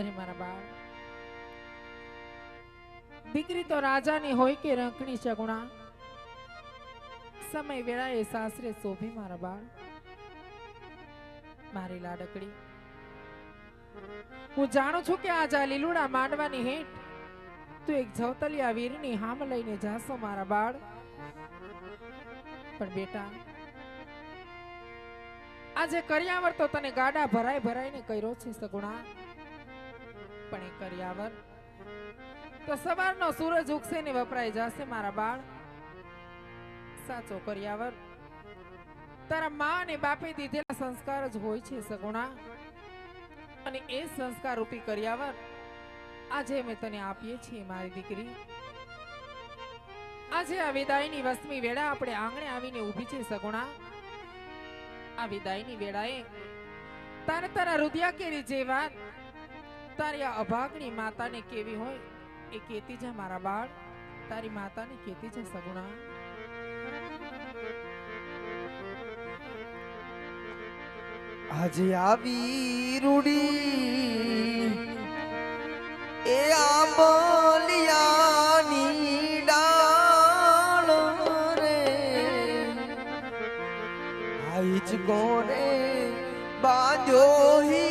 અરે મારા બાળ. દીકરી તો રાજાની હોય કે રંકણી સગુણા સમય વેળાએ સાસરે શોભે મારા બાળ. મારી લાડકડી. હું જાણું છું કે આજ આ લીલુડા માંડવાની હેઠ તું એક જવતલિયા વીરની હામ લઈને જાશો મારા બાળ. પણ બેટા, આજે કર્યાવર તો તને ગાડા ભરાય ભરાઈને કર્યો છે સગુણા પણ એ કર્યાવર તો સવારનો સૂરજ ઉગશે ને વપરાઈ જશે મારા બાળ. સાચો કર્યાવર તારા મા અને બાપે દીધેલા સંસ્કાર જ હોય છે સગુણા. અને એ સંસ્કાર રૂપી કર્યાવર આજે અમે તને આપીએ છીએ મારી દીકરી. આજે આ વિદાયની વસમી વેળા આપણે આંગણે આવીને ઊભી છે સગુણા. આ વિદાયની વેળાએ તારે તારા રુદિયા કેરી જે વાત તારી આ અભાગણી માતાને કેવી હોય, એ કેતી છે મારા બાળ. તારી માતાને કેતી છે સગુણા. આજે આવી રૂડી, એ આંબલિયાની ડાળ રે. આઈ જ કોને બાજો હીરાનો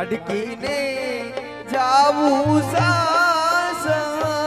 લાડકીને જાવું સાસરે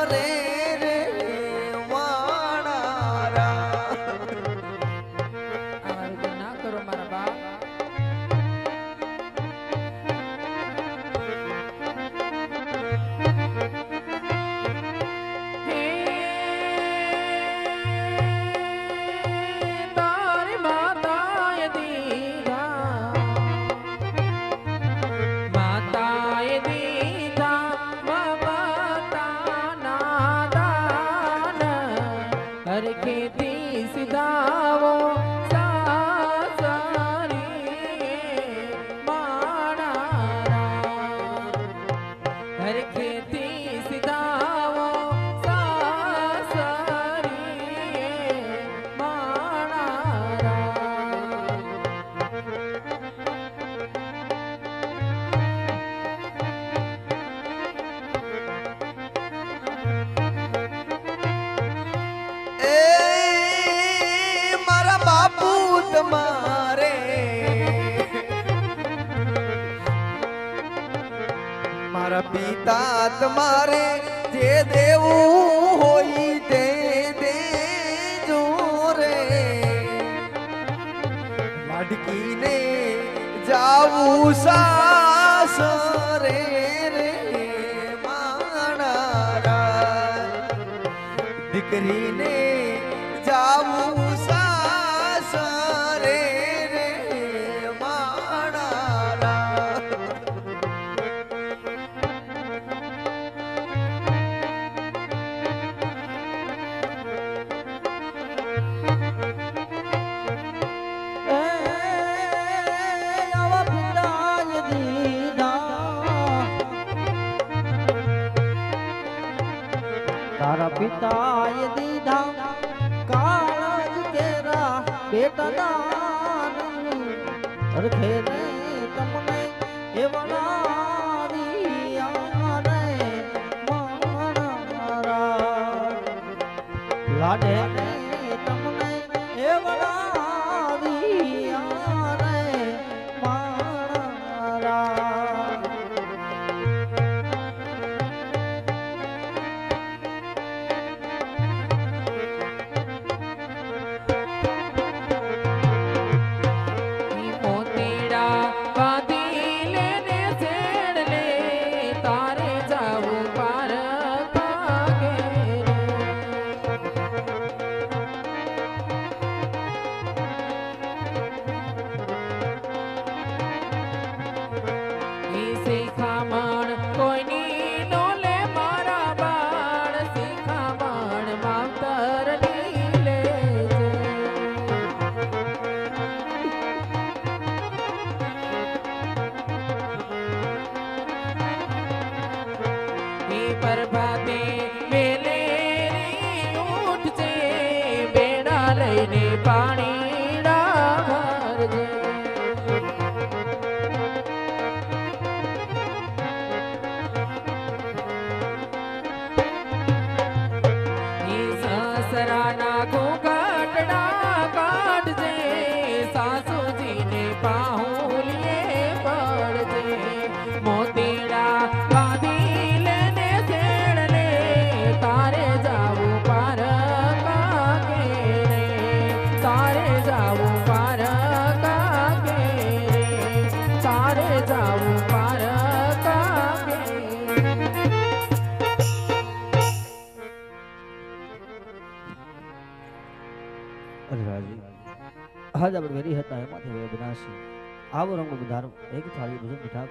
તમારે જે દેવું હોય તે દેજો રે. લાડકીને જાવું સાસ રે માણા દીકરીને બેટદાન અરખે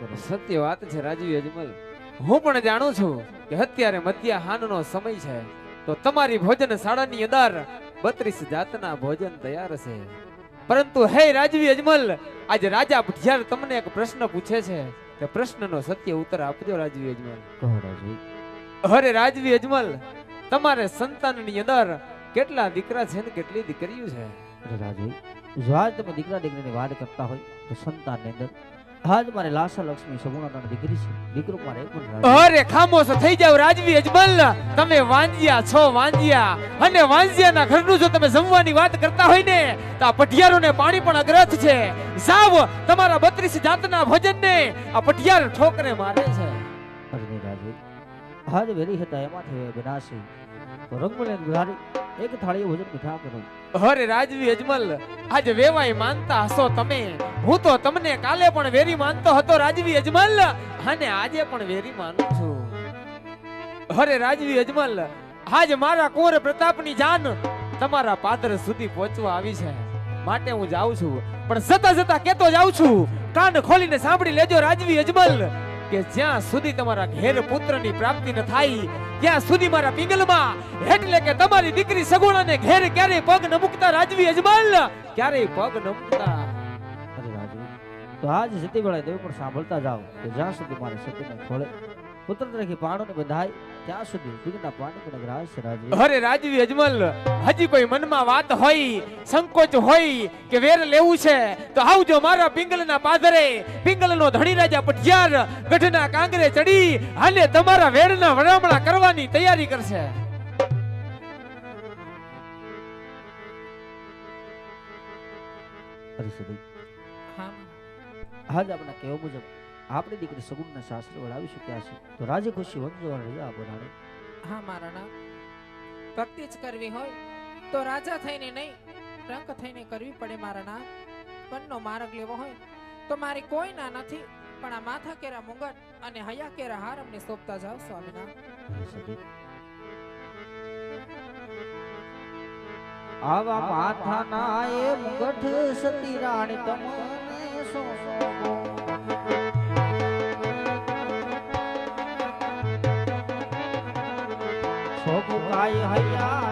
કરો સત્ય વાત છે રાજીવ અજમલ. હું પણ જાણું છું કે અત્યારે મધ્યાહાનનો સમય છે. તો તમારી ભોજન શાળાની અંદર બત્રીસ જાતના ભોજન તૈયાર છે. પરંતુ હે રાજવી અજમલ આજે રાજા ભઠિયાર તમને એક પ્રશ્ન પૂછે છે. તે પ્રશ્નનો સત્ય ઉત્તર આપજો રાજવી અજમલ. કહો રાજવી. અરે રાજવી અજમલ તમારે સંતાનની અંદર કેટલા દીકરા છે ને કેટલી દીકરીઓ છે? અરે રાજી જો આજ તમે દીકરા દીકરીની વાત કરતા હોય તો સંતાનની અંદર આજ મારે લાસા લક્ષ્મી સગુણાના દીકરી છે. દીકરો મારે એક અરે ખામોશ થઈ જાવ રાજવી અજમલ. તમે વાંજિયા છો વાંજિયા. અને વાંજિયાના ઘરનું જો તમે જમવાની વાત કરતા હોય ને તો આ પટિયારોને પાણી પણ અગ્રથ છે. સાવ તમારા બત્રીસ જાતના ભજનને આ પટિયાર ઠોકરે મારે છે. અરે નહીં રાજી વેરી હતા એમાંથી હવે રંગમલે ગુહારી એક થાળી ભોજન મીઠા કરો. અરે રાજવી અજમલ આજે વેવાય માનતા હશો તમે. હું તો તમને કાલે પણ વેરી માનતો હતો, રાજવી અજમલ. અને આજે પણ વેરી માનું છું. અરે રાજવી અજમલ, આજ મારા કુંવર પ્રતાપની જાન તમારા પાદર સુધી પહોંચવા આવી છે. માટે હું જાઉં છું. પણ જતા જતા કેતો જાઉં છું. કાન ખોલીને સાંભળી લેજો રાજવી અજમલ, કે જ્યાં સુધી તમારા ઘેર પુત્રની પ્રાપ્તિ ન થાય, ત્યાં સુધી મારા પિંગલમાં, એટલે કે તમારી દીકરી સગુણાને ઘેર ક્યારેય પગ ન મૂકતા રાજવી અજમલ. ક્યારેય પગ ન મૂકતા. તો આજ સતી વેળાએ તમે પણ સાંભળતા જાઓ કે જ્યાં સુધી મારે સતીને ખોળે. પુત્ર તરીકે પાણોને બધાય ત્યાં સુધી દિગના પાણી પણ રાજ રાજવી. અરે રાજવી અજમલ હજી કોઈ મનમાં વાત હોય સંકોચ હોય કે વેર લેવું છે તો આવજો મારા પિંગલના પાદરે. પિંગલનો ધણી રાજા પટિયાર ગઢના કાંગરે ચડી અને તમારા વેરના વરામણા કરવાની તૈયારી કરશે. અરે સતી. હા આજ આપણા કહેવા મુજબ આપણી દીકરી સગુણના શાસ્ત્ર વળાવી શક્યા છે. તો રાજી ખુશી વંજો રજા બનાવે હા મારા ના ભક્તિ જ કરવી હોય તો રાજા થઈને નહીં રંક થઈને કરવી પડે મારા ના પનનો માર્ગ લેવો હોય તો મારી કોઈ ના નથી પણ આ માથા કેરા મુંગટ અને હયા કેરા હાર અમને સોંપતા જાઓ સ્વામીના આવા માથા ના એ મુગઠ સતી રાણી તમને સોપુ કાય હૈયા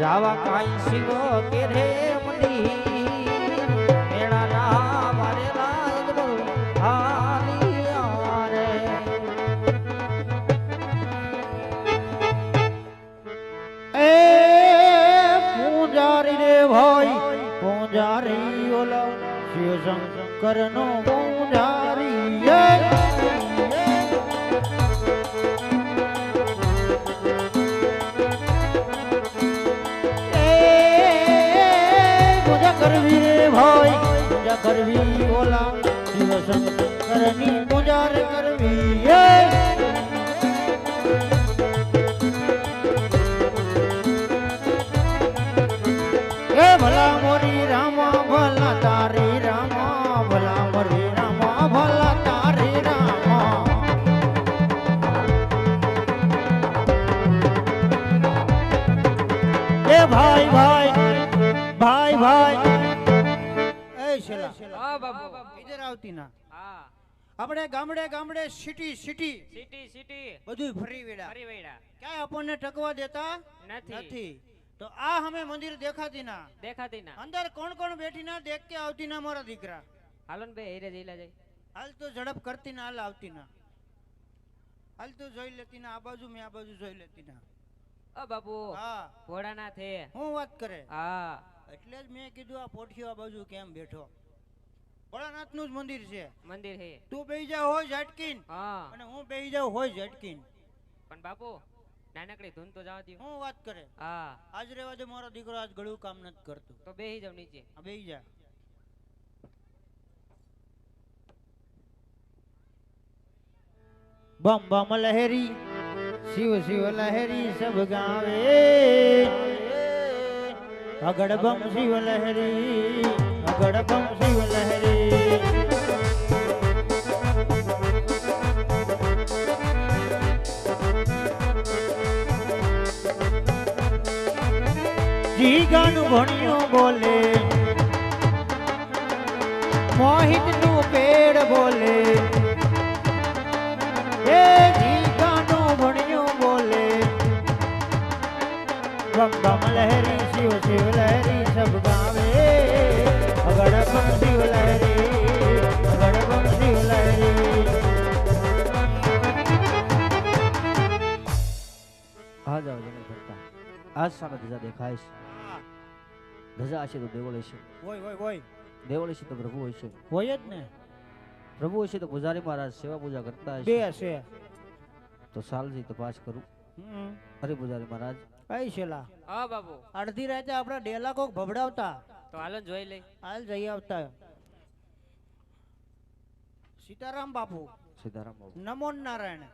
જાવા કાઈ શિવ કે રે મડી? મેળા ના મારે લાયક આલિયા રે એ પૂજારી રે ભાઈ પૂજારી ઓલા શિવ શંકર નો ભાઈ ભાઈ ભાઈ ભાઈ. એ શેલા. હા બાપુ ઇધર આવતી ના. હા. આપણે ગામડે ગામડે સિટી સિટી સિટી સિટી બધું ફરી વેડા. ફરી વેડા. ક્યાંય આપણને ટકવા દેતા નથી. તો આ હમે મંદિર દેખાતી ના. દેખાતી ના. અંદર કોણ કોણ બેઠી ના દેખ કે આવતી ના મારા દીકરા. હાલો ને બે હીરે જઈલા જાય હાલ તો ઝડપ કરતી ના હાલ આવતી ના. હાલ તો જોઈ લેતી ના આ બાજુ મેં આ બાજુ જોઈ લેતી ના. અ બાપુ હા. ના થે. હું વાત કરે? હા. એટલે જ મેં કીધું આ પોઠિયો આ બાજુ કેમ બેઠો? ભોળાનાથનું જ મંદિર છે. મંદિર હે. તું બેહી જા હોય ઝટકીન. હા. અને હું બેહી જાઉં હોય ઝટકીન. પણ બાપુ નાનકડી ધૂન તો જવા દ્યો હું વાત કરે? હા. આજ રેવા દે મારો દીકરો આજ ગળું કામ નથી કરતો. તો બેહી જાવ નીચે. બેહી જા. બમ બમ લહેરી શિવ શિવ લહેરી સબ ગાવે. અગડ બમ શિવ લહેરી અગડ બમ શિવ લહેરી. જી ગાનું ભણ્યું બોલે. મોહિતનું પેડ બોલે. એ જીગાનું ભણ્યું બોલે. બમ લહેરી, શિવ શિવ લહેરી સબ ગાવે. અગડ શિવ લહેરી, અગડ બમ આ જાઓ દેખાય છે. ધજા હશે તો દેવળ હશે હોય હોય હોય. દેવળ હશે તો પ્રભુ હશે હોય જ ને. પ્રભુ હશે તો પૂજારી મહારાજ સેવા પૂજા કરતા બે હશે. તો સાલજી તપાસ કરું. અરે પૂજારી મહારાજ. કઈ છેલા હા બાપુ અડધી રાતે આપણા ડેલા કોક ભભડાવતા. તો હાલ જોઈ લઈ. હાલ જઈ આવતા. સીતારામ બાપુ. સીતારામ બાપુ. નમો નારાયણ.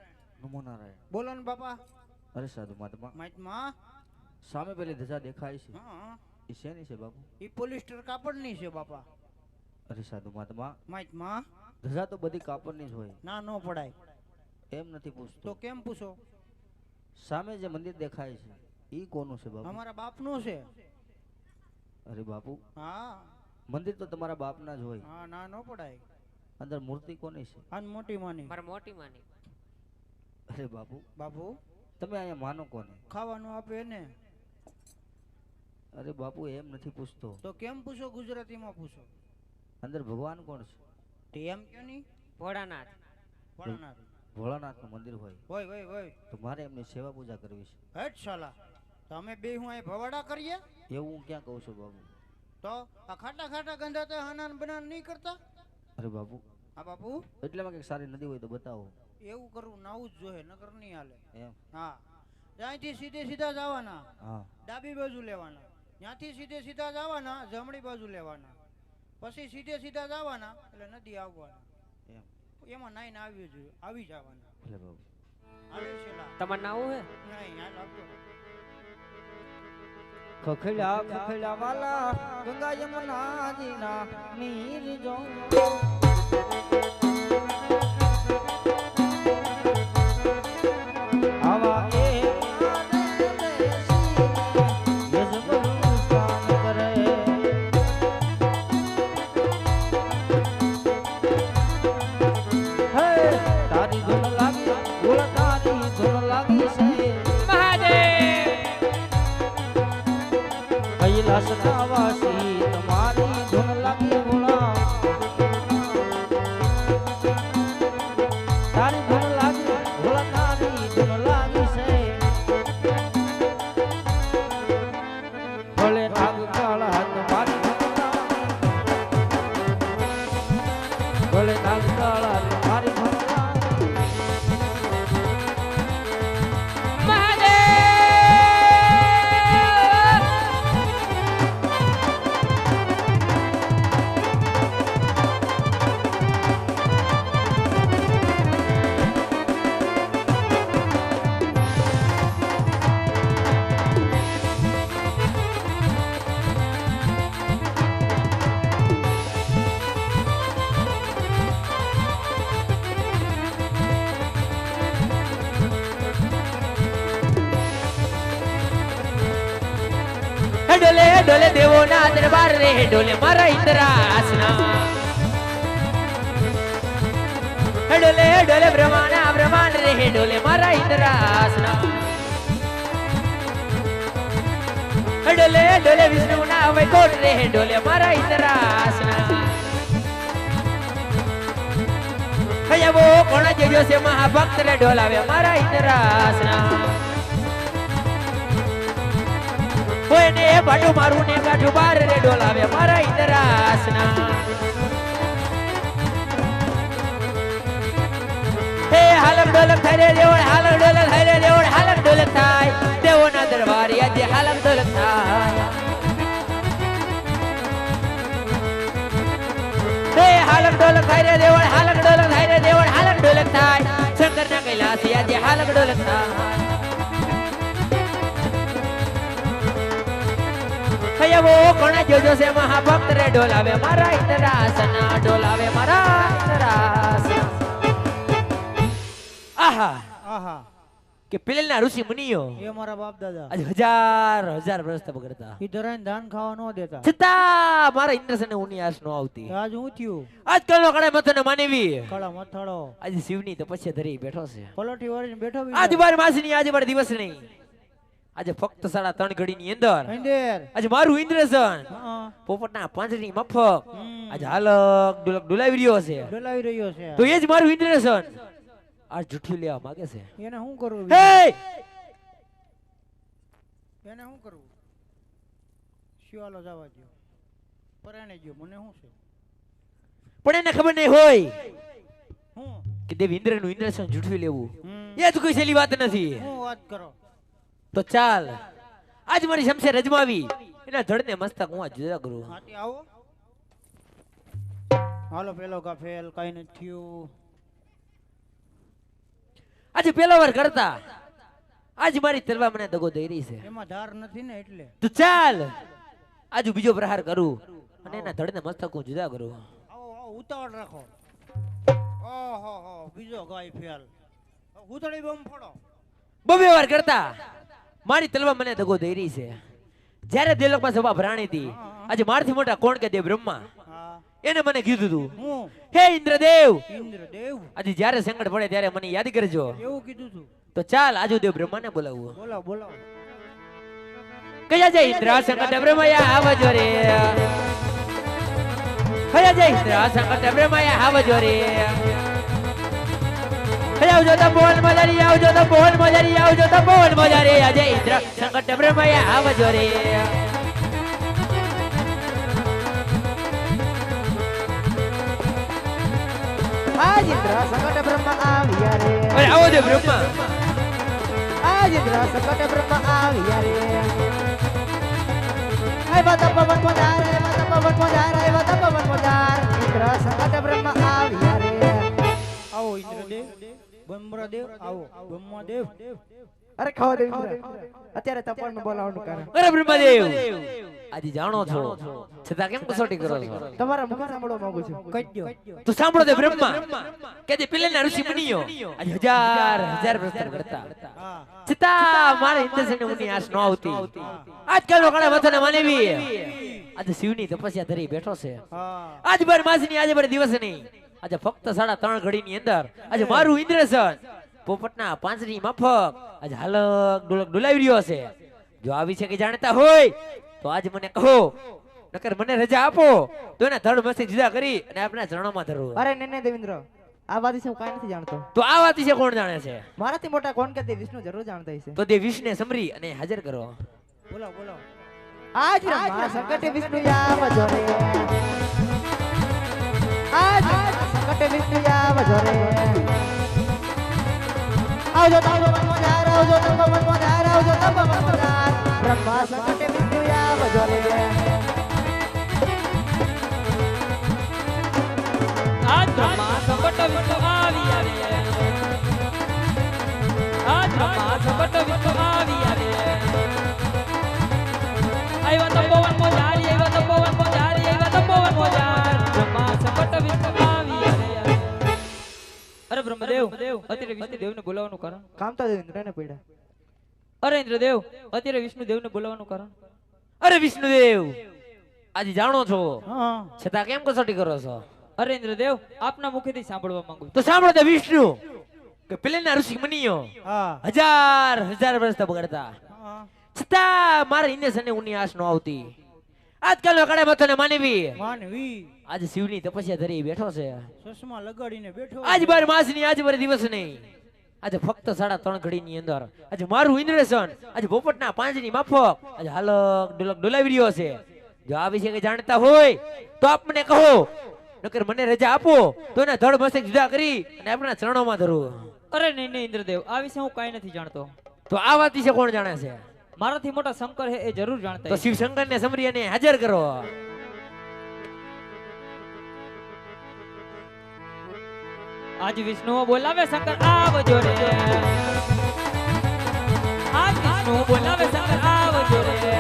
નમો નારાયણ. બોલો ને બાપા. અરે સાધુ મહાત્મા. મહાત્મા. સામે પેલી ધજા દેખાય છે. હા. એ શેની છે બાપુ? ઈ પોલિસ્ટર કાપડની છે બાપા. અરે સાધુ મહાત્મા મહાત્મા? ધજા તો બધી કાપડની જ હોય. ના નો પડાય. એમ નથી તો પૂછતો કેમ પૂછો? સામે જે મંદિર દેખાય છે ઈ કોનું છે બાપુ? અમારા બાપનું છે. અરે બાપુ હા. મંદિર તો તમારા બાપના જ હોય. હા ના નો પડાય. અંદર મૂર્તિ કોની છે? અન મોટી માની. મારા મોટી માની. અરે બાપુ બાપુ? તમે અહીંયા માનો કોને? ખાવાનું આપે ને અરે બાપુ એમ નથી પૂછતો. તો કેમ પૂછો ગુજરાતીમાં પૂછો? અંદર ભગવાન કોણ છે? તે એમ કે નહીં? ભોળાનાથ. ભોળાનાથ. ભોળાનાથનું મંદિર હોય. હોય હોય હોય. તો મારે એમની સેવા પૂજા કરવી છે. હેટ શાલા. તો અમે બે હું અહીં ભવાડા કરીએ? એવું હું ક્યાં કહું છું બાપુ? તો આ ખાટા ખાટા ગંધા તો હનાન બનાન નહીં કરતા? અરે બાપુ. હા બાપુ? એટલામાં કંઈક સારી નદી હોય તો બતાવો. એવું કરવું નાવું જ જોઈએ નકર નહીં હાલે. એમ. હા. ત્યાંથી સીધે સીધા જવાના. હા. ડાબી બાજુ લેવાના. ત્યાંથી સીધે સીધા જવાના જમણી બાજુ લેવાના. પછી સીધે સીધા જવાના એટલે નદી આવવાના. એમ. નાઈને આવી જોયું આવી જવાના. તમારે નાવું હે? નહીં હાલ આપજો. ખખડ્યા ખખડ્યા વાલા ગંગા યમુનાજીના મીર જો કૈલાસના ડોલે દેવોના દરબાર રે, ડોલે મારા ઇન્દ્રાસના ડોલે ડોલે બ્રહ્માના બ્રહ્માંડ રે, ડોલે મારા ઇન્દ્રાસના ડોલે ડોલે વિષ્ણુના વૈકોટ રે, ડોલે મારા ઇન્દ્રાસના કયાવો કોણ જેજો છે મહાભક્ત રે, ડોલાવે મારા ઇન્દ્રાસના કોઈને ભાટું મારું ને કાઠું બાર રે ડોલાવે. મારા ઇન્દ્રાસના હે હાલક ડોલક થાય રે દેવળ હાલક ડોલક થાય રે દેવળ હાલક ડોલક થાય. દેવોના દરબારી આજે હાલક ડોલક થાય. હે હાલક ડોલક થાય રે દેવળ હાલક ડોલક થાય રે દેવળ હાલક ડોલક થાય. શંકરના કૈલાસી આજે હાલક ડોલક થાય. કયાવો કોણ જોજો છે મહાભક્ત રે ડોલાવે મારા ઇન્દ્રાસના ડોલાવે મારા ઇન્દ્રાસના આહા. આહા. કે પેલેના ઋષિ મુનિઓ એ મારા બાપ દાદા. આજ હજાર હજાર વર્ષ તપ કરતા. ઈ ધરાઈને ધાન ખાવા ન દેતા. છતાં મારા ઇન્દ્રસને ઉની આસ નો આવતી. આજ હું થયું? આજ આજકાલનો કળે મથને માનેવી. કળા મથળો. આજે શિવની તપસ્યા ધરી બેઠો છે. પલોઠી વાળીને બેઠો આજ બાર માસની આજે બાર દિવસ નહીં આજે ફક્ત સાડા ત્રણ ઘડી ની અંદર. આજે મારું ઇન્દ્રસન પોપટના પાંજરી મફક. આજે હાલક ડુલક ડુલાવી રહ્યો છે. ડુલાવી રહ્યો છે. તો એ જ મારું ઇન્દ્રસન આ જુઠ્ઠું લેવા માંગે છે. એને શું કરવું હે! એને શું કરવું શિવાલો જવા દો પરાણે ગયો મને શું છે? પણ એને ખબર નહીં હોય હું? કે દેવ ઇન્દ્રનું ઇન્દ્રસન જુઠવી લેવું. એ જ કોઈ સહેલી વાત નથી. હું વાત કરો? તો ચાલ. આજ મારી શમશેર અજમાવી એના ધડને મસ્તક હું જુદા કરું. આવો. હાલો પેલો કા ફેલ કઈ નથી થયું. આજે પેલો વાર કરતા. આજ મારી તલવાર મને દગો દઈ રહી છે. એમાં ધાર નથી ને એટલે. તો ચાલ. આજુ બીજો પ્રહાર કરું. અને એના ધડને મસ્તક હું જુદા કરું. આવો આવો ઉતાવળ રાખો. ઓહો હો બીજો ગાય ફેલ. ઉતળી બમ ફોડો. બબે વાર કરતા. મારી તલવા મને દગો દઈ રહી છે. જ્યારે દેવલોકમાં સભા ભરાણી હતી આજે મારથી મોટા કોણ કે દે બ્રહ્મા? એને મને કીધું તું હે? ઇન્દ્રદેવ! ઇન્દ્રદેવ? આજે જ્યારે સંકટ પડે ત્યારે મને યાદ કરજો. એવું કીધું તું? તો ચાલ આજુ દેવ બ્રહ્માને બોલાવવું બોલાવો બોલાવો. કયા જય ઇન્દ્ર સંકટ બ્રહ્મયા આવજો રે? કયા જય ઇન્દ્ર સંકટ બ્રહ્મયા આવજો રે? આવજો તો બોલ મજારી આવજો તો બોલ મજારી આવજો તો બોલ મજારી આજે ઇન્દ્ર સંકટ બ્રહ્મયા આવજો રે. આજ ઇન્દ્ર સંકટ બ્રહ્મ આવ્યા રે. અરે આવો દે બ્રહ્મા. આજ ઇન્દ્ર સંકટ બ્રહ્મ આવ્યા રે. હે તા પવન પધાર હે તા પવન પધાર હે તા પવન પધાર. ઇન્દ્ર સંકટ બ્રહ્મ આવ્યા રે. આવો ઇન્દ્રદેવ. બ્રહ્મદેવ આવો. બ્રહ્મદેવ. અરે ખાવા દે અત્યારે તપણ બોલાવવાનું કારણ. અરે બ્રહ્મદેવ. આજે જાણો છો. છતાં કેમ કસોટી કરો છો? તમારા મુખ સાંભળવા માંગુ છું. કજ્જો તો સાંભળો દે બ્રહ્મા. કે જે પેલેના ઋષિ મુનિઓ આજે હજાર હજાર પ્રસ્તર કરતા. છતાં મારે ઇન્દ્રસેને ઉની આશ ન આવતી. આજકાલનો કાળે વથને માનવી આજે શિવની તપસ્યા ધરી બેઠો છે. આજ બાર માસની આજે બાર દિવસ નહીં આજે ફક્ત સાડા ત્રણ ઘડીની અંદર આજે મારું ઇન્દ્રસન પોપટના પાંચની માફક આજે હાલક ડોલક ડોલાવી રહ્યો છે જો આ વિશે કે જાણતા હોય તો આજ મને કહો નકર મને રજા આપો. તો એના ધડ મસ્તી જુદા કરી અને આપણા ચરણોમાં ધરવું અરે ને ને દેવેન્દ્ર આ વાત વિશે હું કાંઈ નથી જાણતો. તો આ વાત વિશે કોણ જાણે છે? મારાથી મોટા કોણ કે તે વિષ્ણુ જરૂર જાણતા હશે. તો તે વિષને સમરી અને હાજર કરો. બોલો બોલો. આજ રામ સંકટે વિષ્ણુ યામ રે આવજો તબ પધાર આવજો તબ પધાર આવજો તબ પવન બ્રહ્મા સંકટે આવજો રે. આજ બ્રહ્મા સંકટ વિષ્ણુ આવી આવી આજ બ્રહ્મા સંકટ વિષ્ણુ આવી આવી આવ્યો તો પવન મોજારી આવ્યો તો પવન મોજારી આવ્યો બ્રહ્મા સંકટ અરે બ્રહ્મદેવ અત્યારે વિષ્ણુદેવ ને બોલાવવાનું કારણ? કામતા દેવેન્દ્ર ને પીડા અરે ઇન્દ્રદેવ અત્યારે વિષ્ણુદેવ ને બોલાવવાનું કારણ? અરે વિષ્ણુદેવ! આજે જાણો છો? છતાં કેમ કસોટી કરો છો? અરે ઇન્દ્રદેવ આપના મુખેથી સાંભળવા માંગુ તો સાંભળો તો વિષ્ણુ કે પેલેના ઋષિ મુનિઓ હજાર હજાર વર્ષ હા. છતાં મારા ઇન્દ્રસને ઉની આશ નો આવતી. આજકાલનો કડે મથો ને માનવી. માનવી. આજે શિવની તપસ્યા ધરી બેઠો છે. ચશ્મા લગાડીને બેઠો આજ બાર માસની આજ બાર દિવસ નહીં. આજે ફક્ત સાડા ત્રણ ઘડીની અંદર. આજે મારું ઇન્દ્રેશન આજે પોપટના પાંજની માફક આજે હાલક ડુલક ડોલાવી રહ્યો છે. જો આ વિશે કઈ જાણતા હોય તો આપ મને કહો. નકર મને રજા આપો તો એને ધડ મસ્તક જુદા કરી અને આપણા ચરણોમાં ધરું. અરે નહીં નહીં ઇન્દ્રદેવ આ વિશે હું કાંઈ નથી જાણતો. તો આ વાત વિશે કોણ જાણે છે? મારાથી મોટા શંકર હે એ જરૂર જાણતા તો હશે. શિવ શંકર ને હાજર કરો. આજ વિષ્ણુ બોલાવે શંકર આવજો રે. આજ વિષ્ણુ બોલાવે શંકર આવજો રે.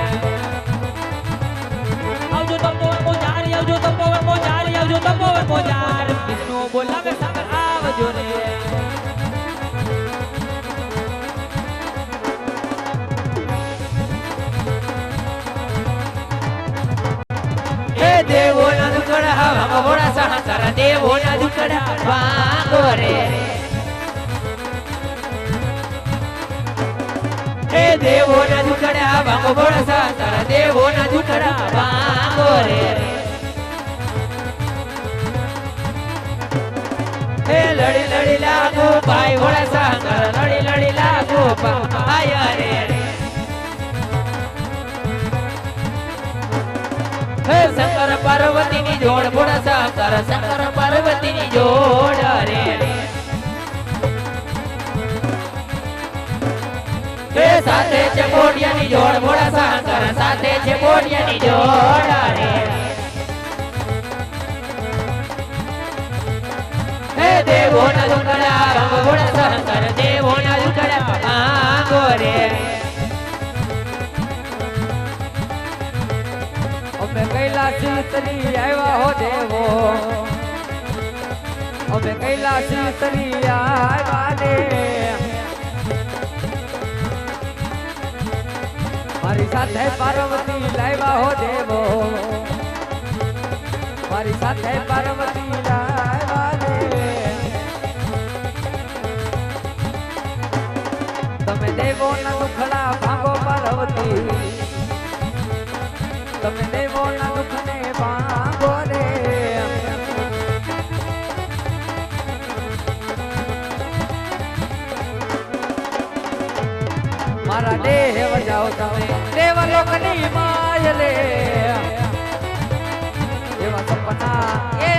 આવજો તપોવન મોજારી આવજો તપોવન મોજારી આવજો તપોવન મોજાર. દુકડા ભગવડા સહસ્ર દેવોના દુકડા વાંગો રે હે દેવોના દુકડા ભગવડા સહસ્ર દેવોના દુકડા વાંગો રે હે લડી લડી લાગો, ભાઈ વડા સાગર લડી લડી લાગો પાય રે. હે શંકર પાર્વતીની જોડ બોડા શંકર શંકર પાર્વતીની જોડ રે. સાથે છે બોડિયાની જોડ બોડા શંકર સાથે છે બોડિયાની જોડ રે. હે દેવોના દુકડા બોડા શંકર દેવોના દુકડા આંગો રે. અમે કૈલાસી તરી આવ્યા હો દેવો અમે કૈલાસી તરી આવ્યા ને મારી સાથે પાર્વતી લાવ્યા હો દેવો મારી સાથે પાર્વતી લાવ્યા ને તમે દેવો ના દુખડા ભાગો પાર્વતી તમે દેવોના દુઃખને તમે દેવલોકની માય લે એવા સપના એ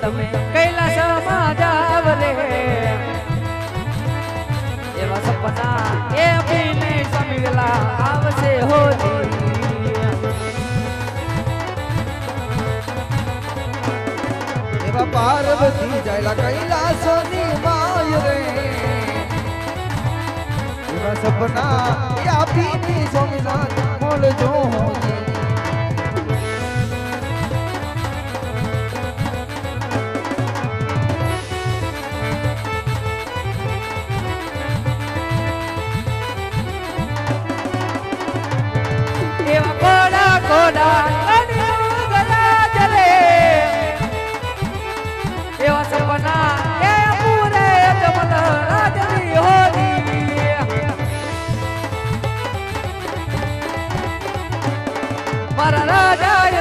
તમે કૈલાસમાં જાવ રે એવા સપના એ અભિને સમીલા આવશે હોજી એવા પાર્વતી જાયલા કૈલાસની માય રે. એવા સપના એ આપીને સ્વામિનાથ મળજો હોજી.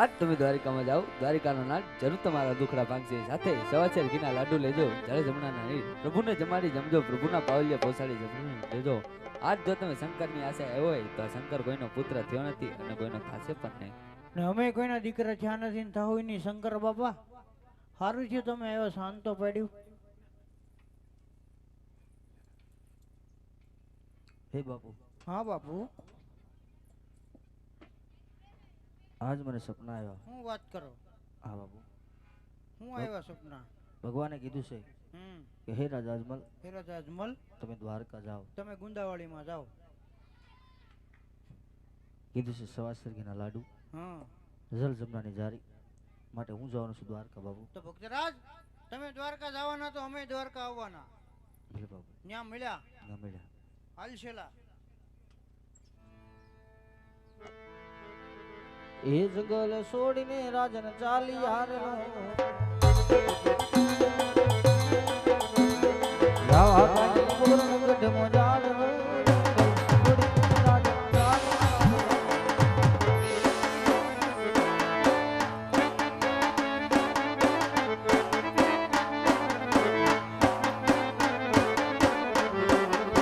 આજ તમે દ્વારિકામાં જાઓ. દ્વારિકાનો નાથ જરૂર તમારા દુખડા ભાંગશે. સાથે સવાચેર ઘીના લાડુ લેજો. જળે જમણાના નીર. પ્રભુને જમાડી જમજો. પ્રભુના પાવલ્ય પોસાડી જમણી લેજો આજ જો તમે શંકરની આશા આવ્યો હોય તો શંકર કોઈનો પુત્ર થયો નથી અને કોઈનો થશે પણ નહીં. ને અમે કોઈના દીકરા થયા નથી ને થવું નહીં શંકર બાપા. સારું છે તમે એવો શાંતો પાડ્યું. હે બાપુ. હા બાપુ. આજ મને સપના આવ્યા. હું વાત કરો? હા બાપુ. હું આવ્યા સપના? ભગવાને કીધું છે કે હે રાજા અજમલ ફેરત અજમલ તમે દ્વારકા જાઓ. તમે ગુંદાવાડીમાં જાઓ. કીધું છે સવા સરગીના લાડુ હા. જલ જમનાની જારી. માટે હું જવાનું છું દ્વારકા બાબુ તો ભક્તરાજ તમે દ્વારકા જવાના તો અમે દ્વારકા આવવાના. ભલે બાબુ ત્યાં મળ્યા. ના મળ્યા. હાલશેલા એ જગલ છોડીને રાજન ચાલી યાર